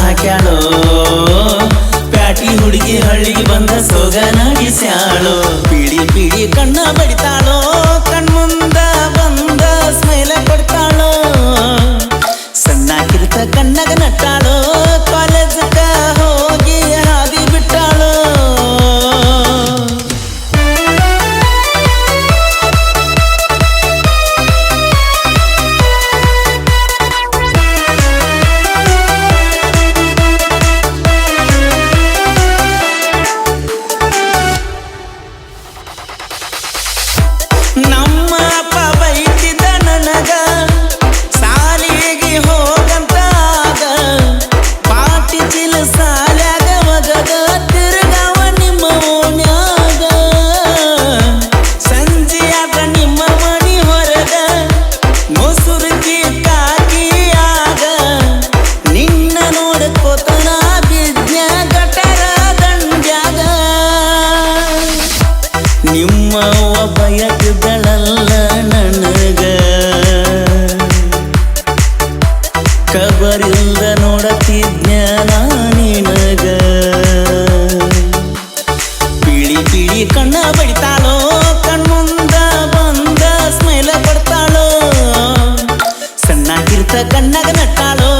ಹಾಕ್ಯಾಳು? Patty ಹುಡುಗಿ ಹಳ್ಳಿಗೆ ಬಂದ ಸೋಗ ನಾಡಿಸ್ಯಾಳು ಪೀಡಿ ಪೀಡಿ ಕಣ್ಣ ಬಡಿತಾಳೋ? கண்ணக நட்டாளோ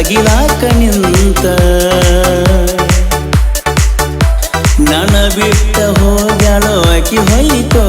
ತಗಿಲಾಕ ನಿಂತ ನನ ಬಿಟ್ಟ ಹೋಗ್ಯಾಳೋ ಆಕಿ ಹೊಯ್ತೋ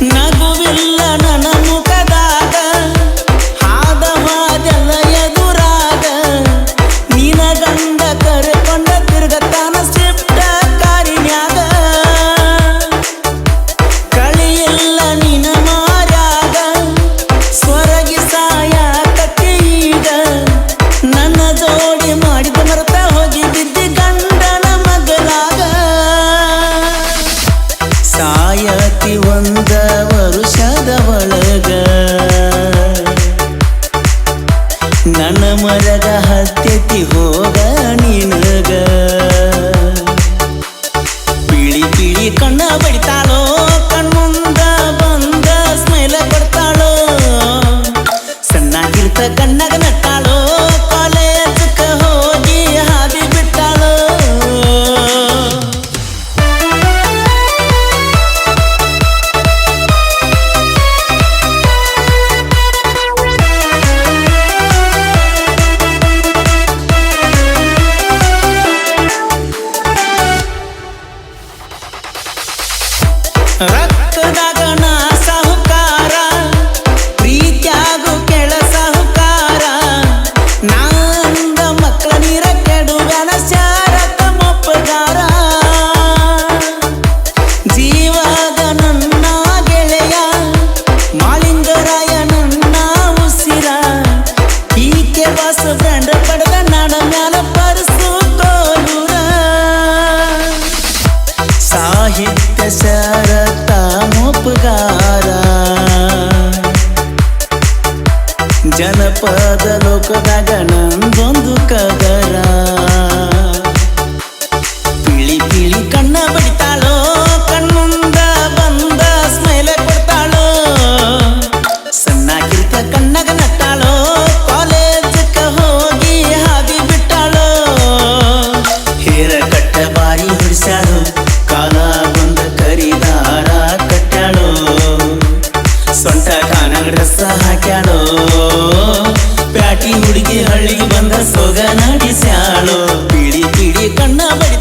Not ನನ್ನ ಮರದ ಹತ್ತೆತ್ತಿ ಹೋದ ನಿನಗ. ಬಿಳಿ ಬಿಳಿ ಕಣ್ಣ ಬಡಿತಾಳೋ, ಕಣ್ಮುಂದ ಬಂದ ಸ್ಮೈಲ ಕೊಡ್ತಾಳೋ. ಸಣ್ಣಾಗಿರ್ತ ಕಣ್ಣಾಗ ನಟ್ಟಾಳೋ ഹിത്തസാര താമോപ്പുകാര ಜನಪದ ಲೋಕದಾಗ ನಂದೊಂದು ಕದರ ಡ್ರೆಸ್ ಹಾಕ್ಯಾಳೋ? ಪ್ಯಾಟಿ ಹುಡುಗಿ ಹಳ್ಳಿಗೆ ಬಂದ ಸೋಗ ನಾಡಿಸ್ಯಾಳು ಬಿಡಿ ಬಿಡಿ ಕಣ್ಣ ಬಡಿ